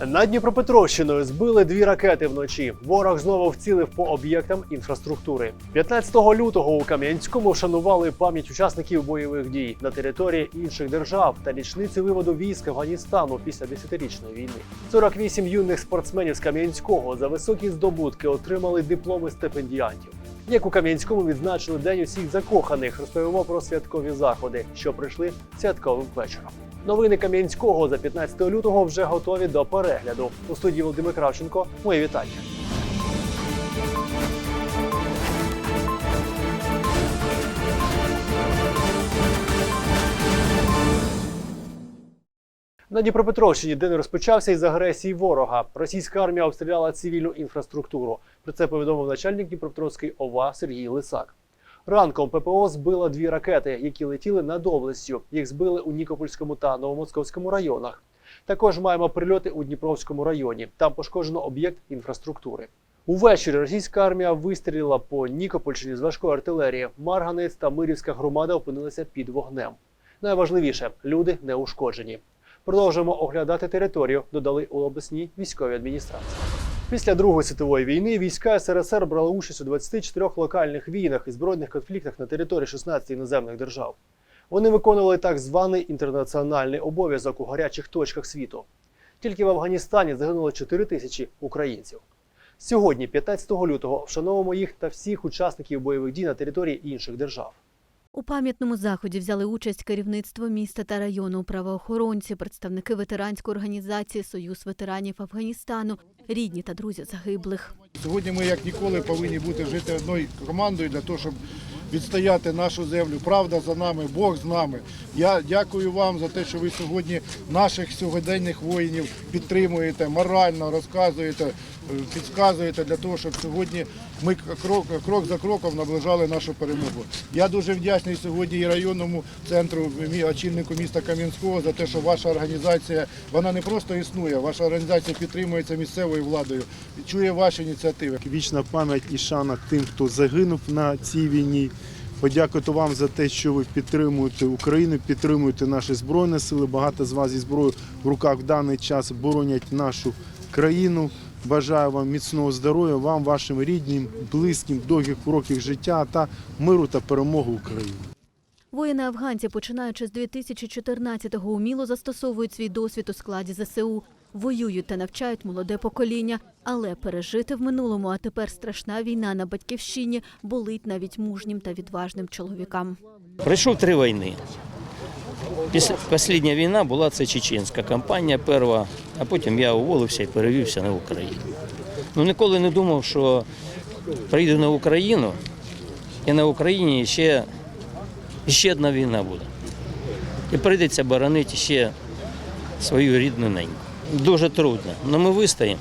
Над Дніпропетровщиною збили дві ракети вночі. Ворог знову вцілив по об'єктам інфраструктури. 15 лютого у Кам'янському вшанували пам'ять учасників бойових дій на території інших держав та річницю виводу військ Афганістану після 10-річної війни. 48 юних спортсменів з Кам'янського за високі здобутки отримали дипломи стипендіантів. Як у Кам'янському відзначили День усіх закоханих, розповімо про святкові заходи, що прийшли святковим вечором. Новини Кам'янського за 15 лютого вже готові до перегляду. У студії Володимир Кравченко. Моє вітання. На Дніпропетровщині день розпочався із агресії ворога. Російська армія обстріляла цивільну інфраструктуру. Про це повідомив начальник Дніпропетровської ОВА Сергій Лисак. Ранком ППО збила дві ракети, які летіли над областю. Їх збили у Нікопольському та Новомосковському районах. Також маємо прильоти у Дніпровському районі. Там пошкоджено об'єкт інфраструктури. Увечері російська армія вистрілила по Нікопольщині з важкої артилерії. Марганець та Мирівська громада опинилися під вогнем. Найважливіше люди не ушкоджені. Продовжуємо оглядати територію, додали у обласній військовій адміністрації. Після Другої світової війни війська СРСР брали участь у 24 локальних війнах і збройних конфліктах на території 16 іноземних держав. Вони виконували так званий інтернаціональний обов'язок у гарячих точках світу. Тільки в Афганістані загинуло 4 тисячі українців. Сьогодні, 15 лютого, вшановуємо їх та всіх учасників бойових дій на території інших держав. У пам'ятному заході взяли участь керівництво міста та району, правоохоронці, представники ветеранської організації Союз ветеранів Афганістану, рідні та друзі загиблих. Сьогодні ми як ніколи повинні бути жити одною командою для того, щоб відстояти нашу землю. Правда за нами, Бог з нами. Я дякую вам за те, що ви сьогодні наших сьогоденних воїнів підтримуєте, морально розказуєте, підказуєте для того, щоб сьогодні ми крок, крок за кроком наближали нашу перемогу. Я дуже вдячний сьогодні і районному центру, очільнику міста Кам'янського за те, що ваша організація вона не просто існує, ваша організація підтримується місцевою владою, чує ваші ініціативи. Вічна пам'ять і шана тим, хто загинув на цій війні. Подякувати вам за те, що ви підтримуєте Україну, підтримуєте наші збройні сили. Багато з вас зі зброєю в руках в даний час боронять нашу країну. Бажаю вам міцного здоров'я, вам, вашим рідним, близьким, довгих років життя та миру та перемоги України. Воїни-афганці, починаючи з 2014-го, уміло застосовують свій досвід у складі ЗСУ, воюють та навчають молоде покоління. Але пережити в минулому, а тепер страшна війна на батьківщині болить навіть мужнім та відважним чоловікам. Пройшов три війни. Остання війна була це чеченська кампанія перша, а потім я уволився і перевівся на Україну. Ну ніколи не думав, що приїду на Україну, і на Україні ще, ще одна війна буде. І прийдеться боронити ще свою рідну неньку. Дуже трудно, але ми вистоїмо,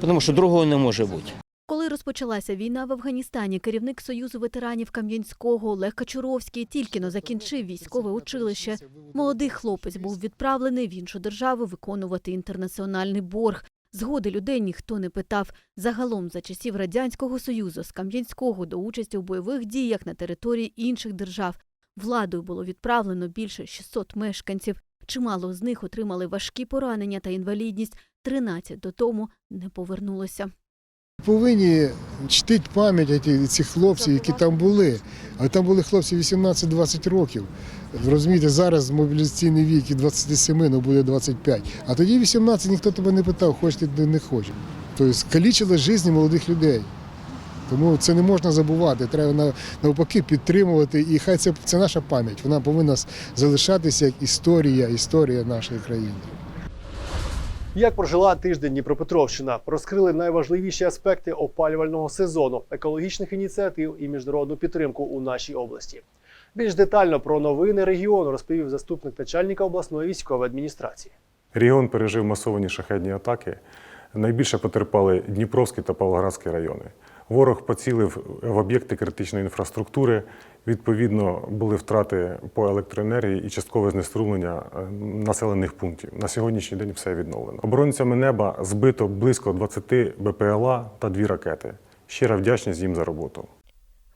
тому що другого не може бути. Коли розпочалася війна в Афганістані, керівник Союзу ветеранів Кам'янського Олег Качуровський тільки но закінчив військове училище. Молодий хлопець був відправлений в іншу державу виконувати інтернаціональний борг. Згоди людей ніхто не питав. Загалом за часів радянського союзу з Кам'янського до участі у бойових діях на території інших держав владою було відправлено більше 600 мешканців. Чимало з них отримали важкі поранення та інвалідність. 13 додому не повернулося. Повинні чтити пам'ять цих хлопців, які там були. А там були хлопці 18-20 років. Розумієте, зараз мобілізаційний вік і 27, ну буде 25. А тоді 18 ніхто тебе не питав, хочеш ти не хочеш. Тобто скалічили життя молодих людей. Тому це не можна забувати. Треба навпаки підтримувати. І хай це, це наша пам'ять. Вона повинна залишатися як історія, історія нашої країни. Як прожила тиждень Дніпропетровщина, розкрили найважливіші аспекти опалювального сезону, екологічних ініціатив і міжнародну підтримку у нашій області. Більш детально про новини регіону розповів заступник начальника обласної військової адміністрації. Регіон пережив масовані шахедні атаки. Найбільше потерпали Дніпровський та Павлоградський райони. Ворог поцілив в об'єкти критичної інфраструктури. Відповідно, були втрати по електроенергії і часткове знеструмлення е, населених пунктів. На сьогоднішній день все відновлено. Оборонцями неба збито близько 20 БПЛА та дві ракети. Щира вдячність їм за роботу.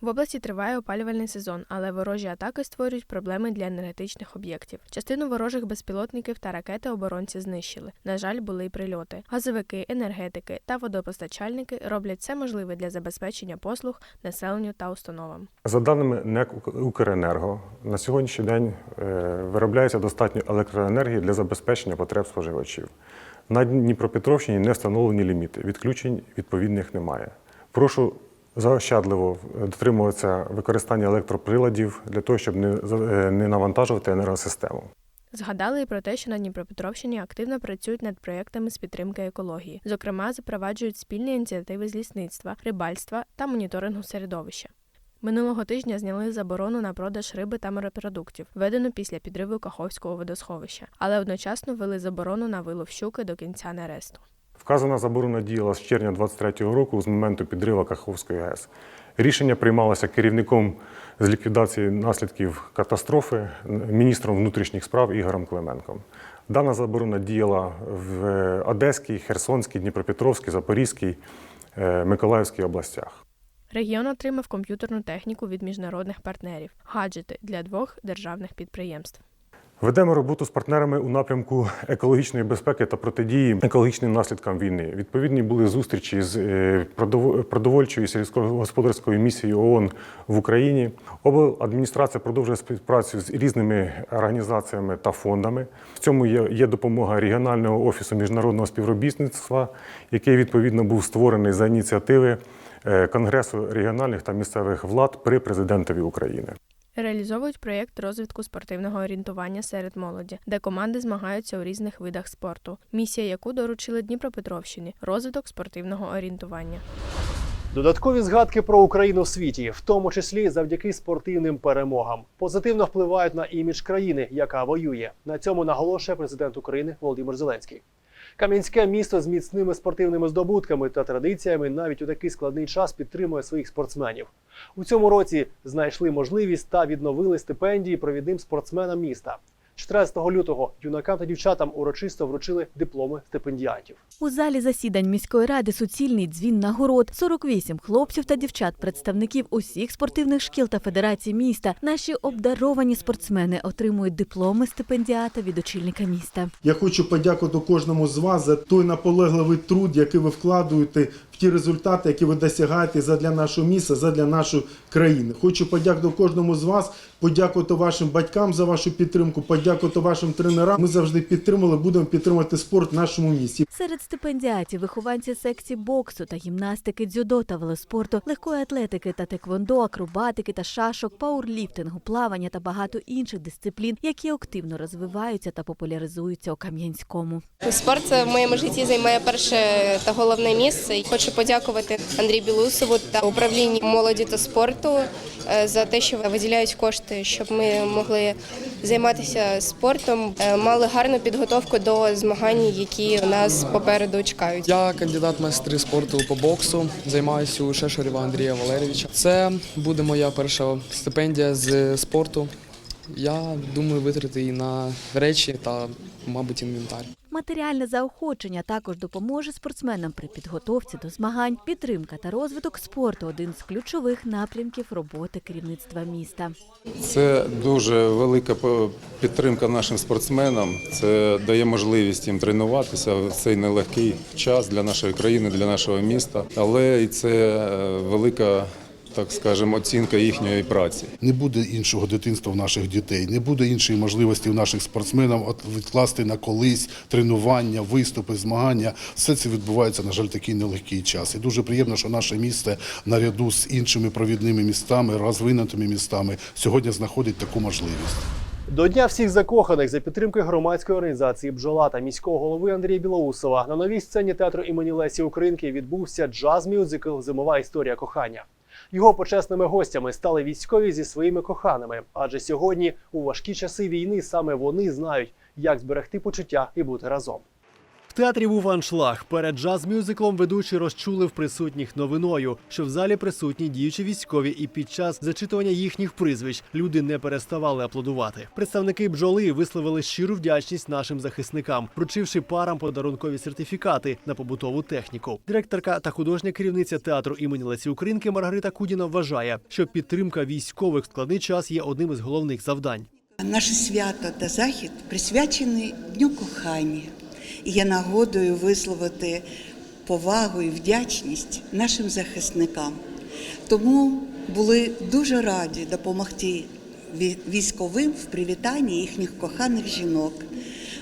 В області триває опалювальний сезон, але ворожі атаки створюють проблеми для енергетичних об'єктів. Частину ворожих безпілотників та ракети оборонці знищили. На жаль, були й прильоти. Газовики, енергетики та водопостачальники роблять все можливе для забезпечення послуг населенню та установам. За даними НЕК «Укренерго», на сьогоднішній день е, виробляється достатньо електроенергії для забезпечення потреб споживачів. На Дніпропетровщині не встановлені ліміти, відключень відповідних немає. Прошу заощадливо дотримуватися використання електроприладів для того, щоб не, е, не навантажувати енергосистему. Згадали і про те, що на Дніпропетровщині активно працюють над проєктами з підтримки екології. Зокрема, запроваджують спільні ініціативи з лісництва, рибальства та моніторингу середовища. Минулого тижня зняли заборону на продаж риби та морепродуктів, введену після підриву Каховського водосховища, але одночасно ввели заборону на вилов щуки до кінця нересту. Вказана заборона діяла з червня 2023 року з моменту підриву Каховської ГЕС. Рішення приймалося керівником з ліквідації наслідків катастрофи міністром внутрішніх справ Ігорем Клименком. Дана заборона діяла в Одеській, Херсонській, Дніпропетровській, Запорізькій, е, Миколаївській областях. Регіон отримав комп'ютерну техніку від міжнародних партнерів, гаджети для двох державних підприємств. Ведемо роботу з партнерами у напрямку екологічної безпеки та протидії екологічним наслідкам війни. Відповідні були зустрічі з е, продовольчою сільськогосподарською місією ООН в Україні. Обладміністрація продовжує співпрацю з різними організаціями та фондами. В цьому є, є допомога регіонального офісу міжнародного співробітництва, який відповідно був створений за ініціативи е, Конгресу регіональних та місцевих влад при президентові України. Реалізовують проєкт розвитку спортивного орієнтування серед молоді, де команди змагаються у різних видах спорту. Місія, яку доручили Дніпропетровщині розвиток спортивного орієнтування. Додаткові згадки про Україну в світі, в тому числі завдяки спортивним перемогам, позитивно впливають на імідж країни, яка воює. На цьому наголошує президент України Володимир Зеленський. Кам'янське місто з міцними спортивними здобутками та традиціями навіть у такий складний час підтримує своїх спортсменів. У цьому році знайшли можливість та відновили стипендії провідним спортсменам міста. 14 лютого юнакам та дівчатам урочисто вручили дипломи стипендіатів. У залі засідань міської ради суцільний дзвін нагород. 48 хлопців та дівчат, представників усіх спортивних шкіл та федерацій міста. Наші обдаровані спортсмени отримують дипломи стипендіата від очільника міста. Я хочу подякувати кожному з вас за той наполегливий труд, який ви вкладуєте в ті результати, які ви досягаєте задля нашого міста, задля нашої країни. Хочу подякувати кожному з вас, подякувати вашим батькам за вашу підтримку, подякувати вашим тренерам. Ми завжди підтримували, будемо підтримувати спорт в нашому місті. Серед стипендіатів вихованці секцій боксу та гімнастики, дзюдо та велоспорту, легкої атлетики та теквондо, акробатики та шашок, пауерліфтингу, плавання та багато інших дисциплін, які активно розвиваються та популяризуються у Кам'янському. Спорт в моєму житті займає перше та головне місце. І Хочу подякувати Андрію Білусову та управлінню молоді та спорту е, за те, що виділяють кошти, щоб ми могли займатися спортом, е, мали гарну підготовку до змагань, які нас попереду чекають. Я кандидат майстри спорту по боксу, займаюся у Шешарєва Андрія Валерійовича. Це буде моя перша стипендія з спорту. Я думаю витратити її на речі та, мабуть, інвентар. Матеріальне заохочення також допоможе спортсменам при підготовці до змагань. Підтримка та розвиток спорту один з ключових напрямків роботи керівництва міста. Це дуже велика підтримка нашим спортсменам. Це дає можливість їм тренуватися в цей нелегкий час для нашої країни, для нашого міста. Але і це е, велика, так скажемо, оцінка їхньої праці. Не буде іншого дитинства в наших дітей, не буде іншої можливості в наших спортсменів відкласти на колись тренування, виступи, змагання. Все це відбувається, на жаль, такий нелегкий час. І дуже приємно, що наше місто наряду з іншими провідними містами, розвинутими містами сьогодні знаходить таку можливість. До Дня всіх закоханих за підтримки громадської організації Бджола та міського голови Андрія Білоусова на новій сцені театру імені Лесі Українки відбувся джаз-мюзикл Зимова історія кохання. Його почесними гостями стали військові зі своїми коханими, адже сьогодні у важкі часи війни саме вони знають, як зберегти почуття і бути разом. В театрі був аншлаг. Перед джаз-мюзиклом ведучі розчулив присутніх новиною, що в залі присутні діючі військові, і під час зачитування їхніх прізвищ люди не переставали аплодувати. Представники бджоли висловили щиру вдячність нашим захисникам, вручивши парам подарункові сертифікати на побутову техніку. Директорка та художня керівниця театру імені Лесі Українки Маргарита Кудіна вважає, що підтримка військових в складний час є одним із головних завдань. Наше свято та захід присвячений Дню кохання і є нагодою висловити повагу і вдячність нашим захисникам. Тому були дуже раді допомогти військовим в привітанні їхніх коханих жінок,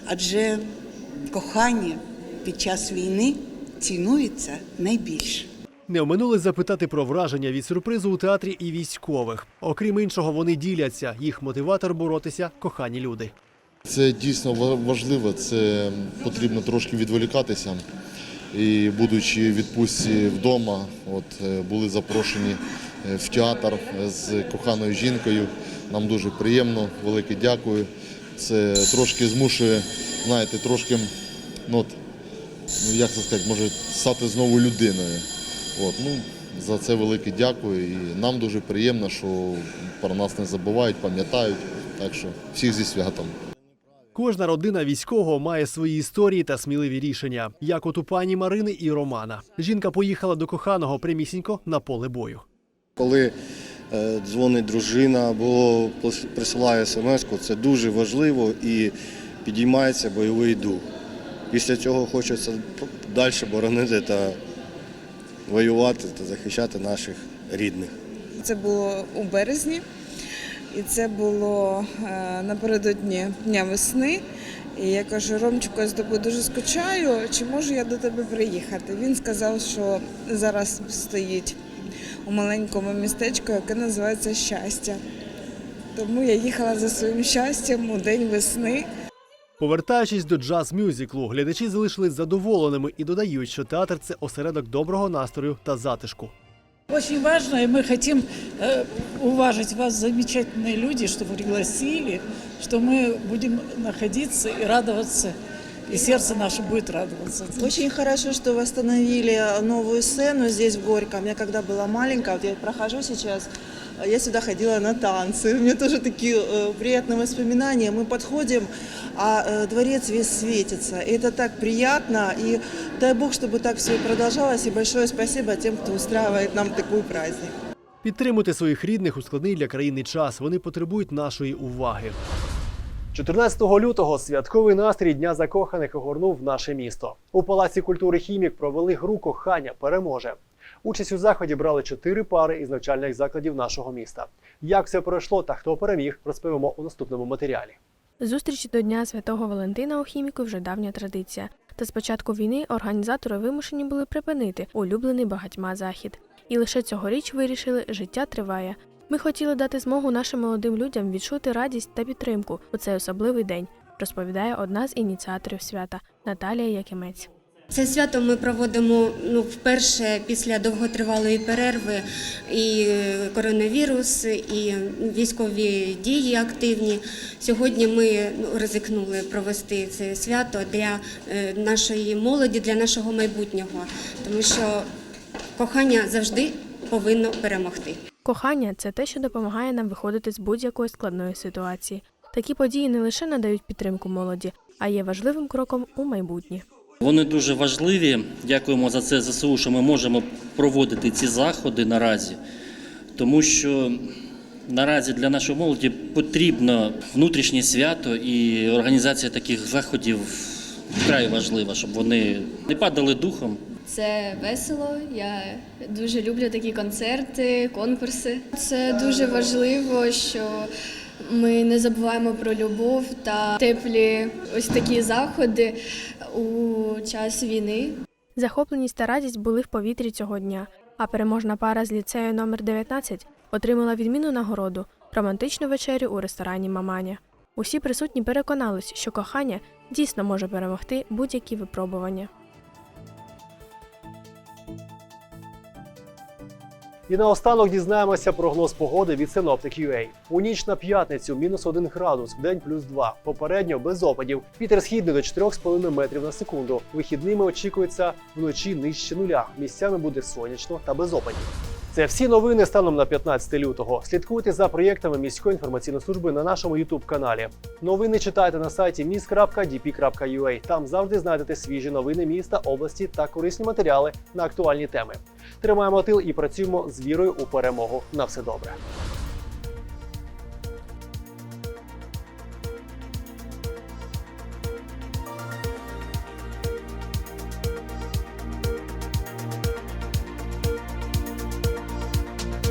адже кохання під час війни цінується найбільше. Не оминули запитати про враження від сюрпризу у театрі і військових. Окрім іншого, вони діляться. Їх мотиватор боротися кохані люди. Це дійсно важливо, це потрібно трошки відволікатися. І будучи в відпустці вдома, от е, були запрошені е, в театр з коханою жінкою. Нам дуже приємно, велике дякую. Це трошки змушує, знаєте, трошки, ну, от, ну як це сказати, може стати знову людиною. От, ну, за це велике дякую. І нам дуже приємно, що про нас не забувають, пам'ятають. Так що всіх зі святом. Кожна родина військового має свої історії та сміливі рішення, як от у пані Марини і Романа. Жінка поїхала до коханого прямісінько на поле бою. Коли е, дзвонить дружина або присилає смс, це дуже важливо і підіймається бойовий дух. Після цього хочеться далі боронити та воювати та захищати наших рідних. Це було у березні, і це було е, напередодні Дня весни. І я кажу, Ромчику, я з тобою дуже скучаю, чи можу я до тебе приїхати? Він сказав, що зараз стоїть у маленькому містечку, яке називається Щастя. Тому я їхала за своїм щастям у день весни. Повертаючись до джаз-мюзиклу, глядачі залишились задоволеними і додають, що театр це осередок доброго настрою та затишку. Очень важно, и мы хотим э, уважить вас, замечательные люди, что вы пригласили, что мы будем находиться и радоваться, и сердце наше будет радоваться. Очень хорошо, что восстановили новую сцену здесь, в Горьком. Я когда была маленькая, вот я прохожу сейчас, я сюда ходила на танцы. У меня тоже такие э, приятные воспоминания. Мы подходим, а э, дворец весь светится. И это так приятно. И дай Бог, чтобы так все и продолжалось. И большое спасибо тем, кто устраивает нам такой праздник. Підтримуйте своїх рідних у складний для країни час. Вони потребують нашої уваги. 14 лютого святковий настрій Дня закоханих огорнув наше місто. У Палаці культури Хімік провели гру Кохання переможе. Участь у заході брали чотири пари із навчальних закладів нашого міста. Як все пройшло та хто переміг, розповімо у наступному матеріалі. Зустрічі до Дня Святого Валентина у хіміку вже давня традиція. Та з початку війни організатори вимушені були припинити улюблений багатьма захід. І лише цьогоріч вирішили, життя триває. Ми хотіли дати змогу нашим молодим людям відчути радість та підтримку у цей особливий день, розповідає одна з ініціаторів свята Наталія Якимець. Це свято ми проводимо ну, вперше після довготривалої перерви, і коронавірус, і військові дії активні. Сьогодні ми ну, ризикнули провести це свято для е, нашої молоді, для нашого майбутнього, тому що кохання завжди повинно перемогти. Кохання це те, що допомагає нам виходити з будь-якої складної ситуації. Такі події не лише надають підтримку молоді, а є важливим кроком у майбутнє. Вони дуже важливі. Дякуємо за це ЗСУ, що ми можемо проводити ці заходи наразі, тому що наразі для нашої молоді потрібно внутрішнє свято і організація таких заходів вкрай важлива, щоб вони не падали духом. Це весело. Я дуже люблю такі концерти, конкурси. Це дуже важливо, що ми не забуваємо про любов та теплі ось такі заходи у час війни. Захопленість та радість були в повітрі цього дня. А переможна пара з ліцею номер 19 отримала відмінну нагороду романтичну вечерю у ресторані Маманя. Усі присутні переконались, що кохання дійсно може перемогти будь-які випробування. І наостанок дізнаємося прогноз погоди від Synoptic.ua. У ніч на п'ятницю мінус 1 градус, в день плюс 2. Попередньо без опадів. Вітер східний до 4,5 метрів на секунду. Вихідними очікується вночі нижче нуля. Місцями буде сонячно та без опадів. Це всі новини станом на 15 лютого. Слідкуйте за проєктами міської інформаційної служби на нашому youtube каналі. Новини читайте на сайті mis.dp.ua. Там завжди знайдете свіжі новини міста, області та корисні матеріали на актуальні теми. Тримаємо тил і працюємо з вірою у перемогу. На все добре.